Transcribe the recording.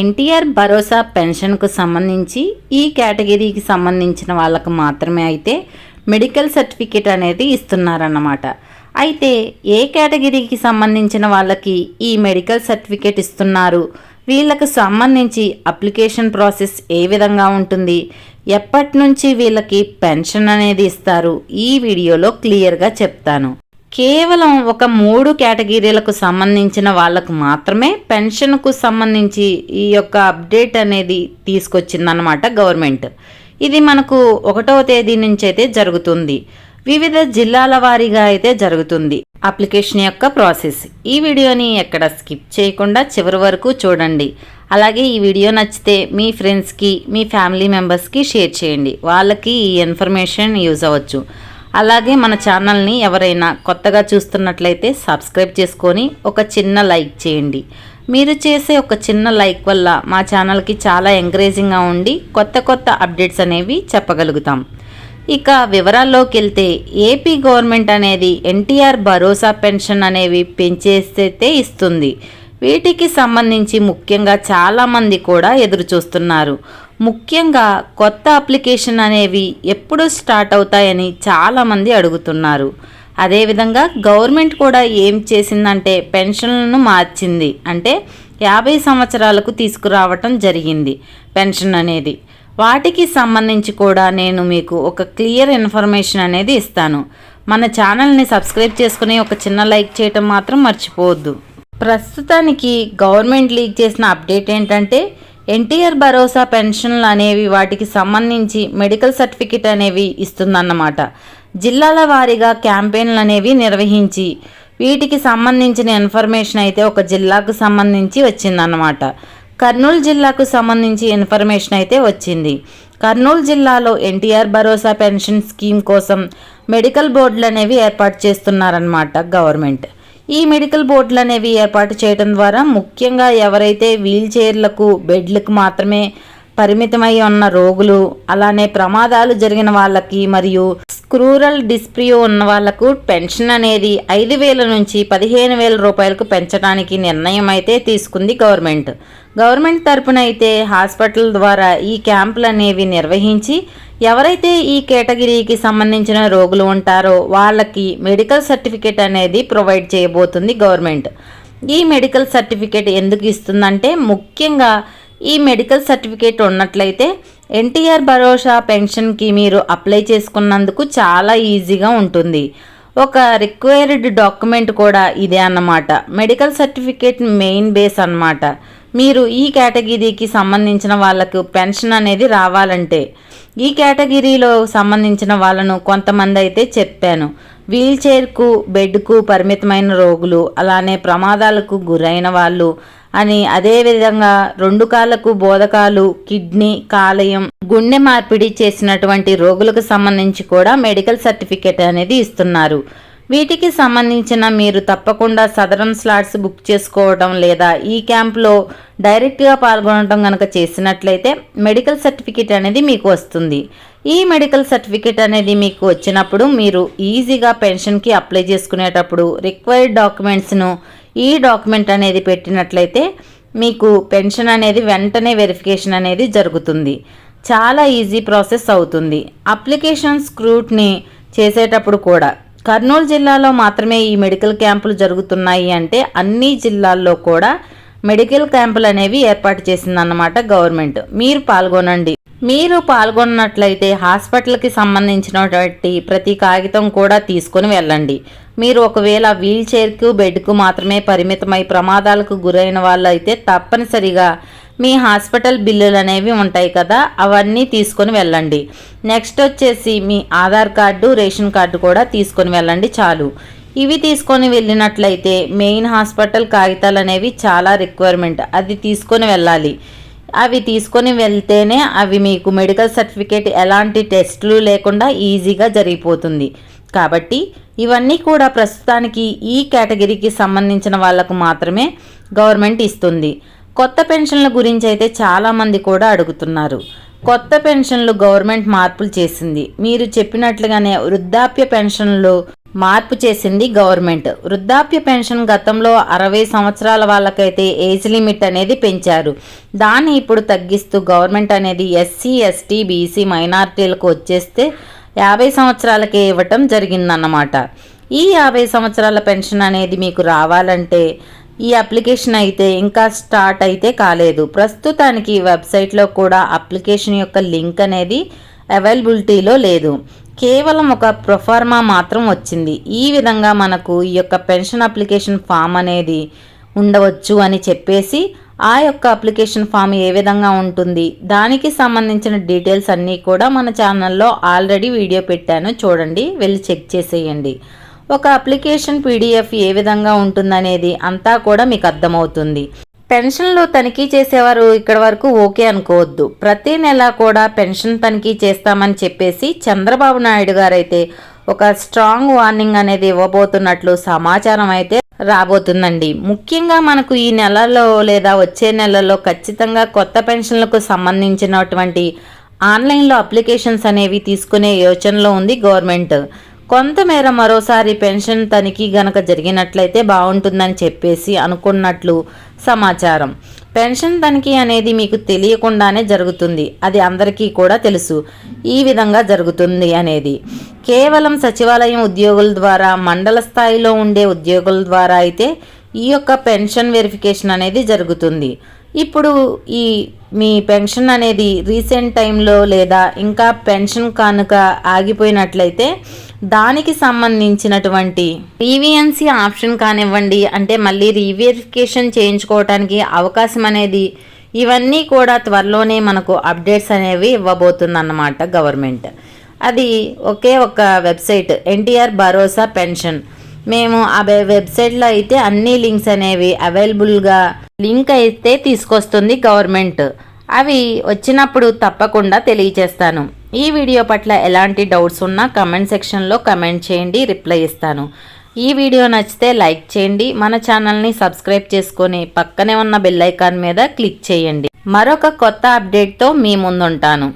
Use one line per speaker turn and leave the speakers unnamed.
ఎన్టీఆర్ భరోసా పెన్షన్కు సంబంధించి ఈ కేటగిరీకి సంబంధించిన వాళ్ళకు మాత్రమే అయితే మెడికల్ సర్టిఫికేట్ అనేది ఇస్తున్నారన్నమాట. అయితే ఏ కేటగిరీకి సంబంధించిన వాళ్ళకి ఈ మెడికల్ సర్టిఫికేట్ ఇస్తున్నారు? వీళ్ళకు సంబంధించి అప్లికేషన్ ప్రాసెస్ ఏ విధంగా ఉంటుంది? ఎప్పటి నుంచి వీళ్ళకి పెన్షన్ అనేది ఇస్తారు? ఈ వీడియోలో క్లియర్గా చెప్తాను. కేవలం ఒక మూడు కేటగిరీలకు సంబంధించిన వాళ్ళకు మాత్రమే పెన్షన్కు సంబంధించి ఈ యొక్క అప్డేట్ అనేది తీసుకొచ్చిందన్నమాట గవర్నమెంట్. ఇది మనకు ఒకటవ తేదీ నుంచి అయితే జరుగుతుంది. వివిధ జిల్లాల వారీగా అయితే జరుగుతుంది అప్లికేషన్ యొక్క ప్రాసెస్. ఈ వీడియోని ఎక్కడ స్కిప్ చేయకుండా చివరి వరకు చూడండి. అలాగే ఈ వీడియో నచ్చితే మీ ఫ్రెండ్స్కి మీ ఫ్యామిలీ మెంబర్స్కి షేర్ చేయండి. వాళ్ళకి ఈ ఇన్ఫర్మేషన్ యూజ్ అవ్వచ్చు. అలాగే మన ఛానల్ని ఎవరైనా కొత్తగా చూస్తున్నట్లయితే సబ్స్క్రైబ్ చేసుకొని ఒక చిన్న లైక్ చేయండి. మీరు చేసే ఒక చిన్న లైక్ వల్ల మా ఛానల్కి చాలా ఎంకరేజింగ్గా ఉండి కొత్త కొత్త అప్డేట్స్ అనేవి చెప్పగలుగుతాం. ఇక వివరాల్లోకి వెళ్తే ఏపీ గవర్నమెంట్ అనేది ఎన్టీఆర్ భరోసా పెన్షన్ అనేవి పెంచేస్తే ఇస్తుంది. వీటికి సంబంధించి ముఖ్యంగా చాలామంది కూడా ఎదురు చూస్తున్నారు ముఖ్యంగా కొత్త అప్లికేషన్ అనేవి ఎప్పుడు స్టార్ట్ అవుతాయని చాలామంది అడుగుతున్నారు. అదేవిధంగా గవర్నమెంట్ కూడా ఏం చేసిందంటే పెన్షన్లను మార్చింది. అంటే యాభై సంవత్సరాలకు తీసుకురావటం జరిగింది పెన్షన్ అనేది. వాటికి సంబంధించి కూడా నేను మీకు ఒక క్లియర్ ఇన్ఫర్మేషన్ అనేది ఇస్తాను. మన ఛానల్ని సబ్స్క్రైబ్ చేసుకుని ఒక చిన్న లైక్ చేయటం మాత్రం మర్చిపోవద్దు. ప్రస్తుతానికి గవర్నమెంట్ లీక్ చేసిన అప్డేట్ ఏంటంటే ఎన్టీఆర్ భరోసా పెన్షన్లు అనేవి వాటికి సంబంధించి మెడికల్ సర్టిఫికెట్ అనేవి ఇస్తుందన్నమాట. జిల్లాల వారీగా క్యాంపెయిన్లు అనేవి నిర్వహించి వీటికి సంబంధించిన ఇన్ఫర్మేషన్ అయితే ఒక జిల్లాకు సంబంధించి వచ్చిందన్నమాట. కర్నూలు జిల్లాకు సంబంధించి ఇన్ఫర్మేషన్ అయితే వచ్చింది. కర్నూలు జిల్లాలో ఎన్టీఆర్ భరోసా పెన్షన్ స్కీమ్ కోసం మెడికల్ బోర్డులు అనేవి ఏర్పాటు చేస్తున్నారన్నమాట గవర్నమెంట్. ఈ మెడికల్ బోర్డులు అనేవి ఏర్పాటు చేయడం ద్వారా ముఖ్యంగా ఎవరైతే వీల్ చైర్లకు బెడ్లకు మాత్రమే పరిమితమై ఉన్న రోగులు అలానే ప్రమాదాలు జరిగిన వాళ్ళకి మరియు స్క్రూరల్ డిస్ప్రియో ఉన్న వాళ్ళకు పెన్షన్ అనేది ఐదు వేల నుంచి పదిహేను వేల రూపాయలకు పెంచడానికి నిర్ణయం అయితే తీసుకుంది గవర్నమెంట్. గవర్నమెంట్ తరపున అయితే హాస్పిటల్ ద్వారా ఈ క్యాంపులు అనేవి నిర్వహించి ఎవరైతే ఈ కేటగిరీకి సంబంధించిన రోగులు ఉంటారో వాళ్ళకి మెడికల్ సర్టిఫికేట్ అనేది ప్రొవైడ్ చేయబోతుంది గవర్నమెంట్. ఈ మెడికల్ సర్టిఫికేట్ ఎందుకు ఇస్తుందంటే ముఖ్యంగా ఈ మెడికల్ సర్టిఫికేట్ ఉన్నట్లయితే ఎన్టీఆర్ భరోసా పెన్షన్కి మీరు అప్లై చేసుకున్నందుకు చాలా ఈజీగా ఉంటుంది. ఒక రిక్వైర్డ్ డాక్యుమెంట్ కూడా ఇదే అన్నమాట. మెడికల్ సర్టిఫికేట్ మెయిన్ బేస్ అన్నమాట. మీరు ఈ కేటగిరీకి సంబంధించిన వాళ్ళకు పెన్షన్ అనేది రావాలంటే ఈ కేటగిరీలో సంబంధించిన వాళ్ళను కొంతమంది అయితే చెప్పాను. వీల్చైర్కు బెడ్కు పరిమితమైన రోగులు అలానే ప్రమాదాలకు గురైన వాళ్ళు అని అదేవిధంగా రెండు కాళ్ళకు బోధకాలు కిడ్నీ కాలయం గుండె మార్పిడి చేసినటువంటి రోగులకు సంబంధించి కూడా మెడికల్ సర్టిఫికేట్ అనేది ఇస్తున్నారు. వీటికి సంబంధించిన మీరు తప్పకుండా సదరం స్లాట్స్ బుక్ చేసుకోవడం లేదా ఈ క్యాంప్లో డైరెక్ట్గా పాల్గొనడం కనుక చేసినట్లయితే మెడికల్ సర్టిఫికేట్ అనేది మీకు వస్తుంది. ఈ మెడికల్ సర్టిఫికేట్ అనేది మీకు వచ్చినప్పుడు మీరు ఈజీగా పెన్షన్కి అప్లై చేసుకునేటప్పుడు రిక్వైర్డ్ డాక్యుమెంట్స్ను ఈ డాక్యుమెంట్ అనేది పెట్టినట్లయితే మీకు పెన్షన్ అనేది వెంటనే వెరిఫికేషన్ అనేది జరుగుతుంది. చాలా ఈజీ ప్రాసెస్ అవుతుంది. అప్లికేషన్ స్క్రూట్ని చేసేటప్పుడు కూడా కర్నూలు జిల్లాలో మాత్రమే ఈ మెడికల్ క్యాంపులు జరుగుతున్నాయి అంటే అన్ని జిల్లాల్లో కూడా మెడికల్ క్యాంపులు అనేవి ఏర్పాటు చేసిందన్నమాట గవర్నమెంట్. మీరు పాల్గొనండి. మీరు పాల్గొన్నట్లయితే హాస్పిటల్కి సంబంధించినటువంటి ప్రతి కాగితం కూడా తీసుకొని వెళ్ళండి. మీరు ఒకవేళ వీల్ చైర్కు బెడ్కు మాత్రమే పరిమితమై ప్రమాదాలకు గురైన వాళ్ళు అయితే తప్పనిసరిగా మీ హాస్పిటల్ బిల్లులు అనేవి ఉంటాయి కదా అవన్నీ తీసుకొని వెళ్ళండి. నెక్స్ట్ వచ్చేసి మీ ఆధార్ కార్డు రేషన్ కార్డు కూడా తీసుకొని వెళ్ళండి చాలు. ఇవి తీసుకొని వెళ్ళినట్లయితే మెయిన్ హాస్పిటల్ కాగితాలు అనేవి చాలా రిక్వైర్మెంట్. అది తీసుకొని వెళ్ళాలి. అవి తీసుకొని వెళ్తేనే అవి మీకు మెడికల్ సర్టిఫికేట్ ఎలాంటి టెస్టులు లేకుండా ఈజీగా జరిగిపోతుంది. కాబట్టి ఇవన్నీ కూడా ప్రస్తుతానికి ఈ కేటగిరీకి సంబంధించిన వాళ్ళకు మాత్రమే గవర్నమెంట్ ఇస్తుంది. కొత్త పెన్షన్ల గురించి అయితే చాలామంది కూడా అడుగుతున్నారు. కొత్త పెన్షన్లు గవర్నమెంట్ మార్పులు చేసింది. మీరు చెప్పినట్లుగానే వృద్ధాప్య పెన్షన్లు మార్పు చేసింది గవర్నమెంట్. వృద్ధాప్య పెన్షన్ గతంలో అరవై సంవత్సరాల వాళ్ళకైతే ఏజ్ లిమిట్ అనేది పెంచారు. దాన్ని ఇప్పుడు తగ్గిస్తూ గవర్నమెంట్ అనేది ఎస్సీ ఎస్టీ బీసీ మైనార్టీలకు వచ్చేస్తే యాభై సంవత్సరాలకే ఇవ్వటం జరిగిందన్నమాట. ఈ యాభై సంవత్సరాల పెన్షన్ అనేది మీకు రావాలంటే ఈ అప్లికేషన్ అయితే ఇంకా స్టార్ట్ అయితే కాలేదు. ప్రస్తుతానికి వెబ్సైట్లో కూడా అప్లికేషన్ యొక్క లింక్ అనేది అవైలబిలిటీలో లేదు. కేవలం ఒక ప్రొఫార్మా మాత్రం వచ్చింది. ఈ విధంగా మనకు ఈ యొక్క పెన్షన్ అప్లికేషన్ ఫామ్ అనేది ఉండవచ్చు అని చెప్పేసి ఆ యొక్క అప్లికేషన్ ఫామ్ ఏ విధంగా ఉంటుంది దానికి సంబంధించిన డీటెయిల్స్ అన్నీ కూడా మన ఛానల్లో ఆల్రెడీ వీడియో పెట్టాను. చూడండి వెళ్ళి చెక్ చేసేయండి. ఒక అప్లికేషన్ పీడిఎఫ్ ఏ విధంగా ఉంటుందనేది అంతా కూడా మీకు అర్థమవుతుంది. పెన్షన్లు తనిఖీ చేసేవారు ఇక్కడ వరకు ఓకే అనుకోవద్దు. ప్రతి నెల కూడా పెన్షన్ తనిఖీ చేస్తామని చెప్పేసి చంద్రబాబు నాయుడు గారైతే ఒక స్ట్రాంగ్ వార్నింగ్ అనేది ఇవ్వబోతున్నట్లు సమాచారం అయితే రాబోతుందండి. ముఖ్యంగా మనకు ఈ నెలలో లేదా వచ్చే నెలలో ఖచ్చితంగా కొత్త పెన్షన్లకు సంబంధించినటువంటి ఆన్లైన్లో అప్లికేషన్స్ అనేవి తీసుకునే యోచనలో ఉంది గవర్నమెంట్. కొంతమేర మరోసారి పెన్షన్ తనిఖీ గనక జరిగినట్లయితే బాగుంటుందని చెప్పేసి అనుకున్నట్లు సమాచారం. పెన్షన్ తనిఖీ అనేది మీకు తెలియకుండానే జరుగుతుంది. అది అందరికీ కూడా తెలుసు. ఈ విధంగా జరుగుతుంది అనేది. కేవలం సచివాలయం ఉద్యోగుల ద్వారా మండల స్థాయిలో ఉండే ఉద్యోగుల ద్వారా అయితే ఈ యొక్క పెన్షన్ వెరిఫికేషన్ అనేది జరుగుతుంది. ఇప్పుడు ఈ మీ పెన్షన్ అనేది రీసెంట్ టైంలో లేదా ఇంకా పెన్షన్ కానుక ఆగిపోయినట్లయితే దానికి సంబంధించినటువంటి రీవియన్సీ ఆప్షన్ కానివ్వండి అంటే మళ్ళీ రీవెరిఫికేషన్ చేయించుకోవటానికి అవకాశం అనేది ఇవన్నీ కూడా త్వరలోనే మనకు అప్డేట్స్ అనేవి ఇవ్వబోతుందన్నమాట గవర్నమెంట్. అది ఒకే ఒక వెబ్సైట్ ఎన్టీఆర్ భరోసా పెన్షన్. మేము ఆ వెబ్సైట్లో అయితే అన్ని లింక్స్ అనేవి అవైలబుల్గా లింక్ అయితే తీసుకొస్తుంది గవర్నమెంట్. అవి వచ్చినప్పుడు తప్పకుండా తెలియచేస్తాను ఈ వీడియో పట్ల ఎలాంటి డౌట్స్ ఉన్నా కమెంట్ సెక్షన్లో కమెంట్ చేయండి రిప్లై ఇస్తాను. ఈ వీడియో నచ్చితే లైక్ చేయండి మన ఛానల్ని సబ్స్క్రైబ్ చేసుకొని పక్కనే ఉన్న బెల్ ఐకాన్ మీద క్లిక్ చేయండి. మరొక కొత్త అప్డేట్తో మీ ముందుంటాను.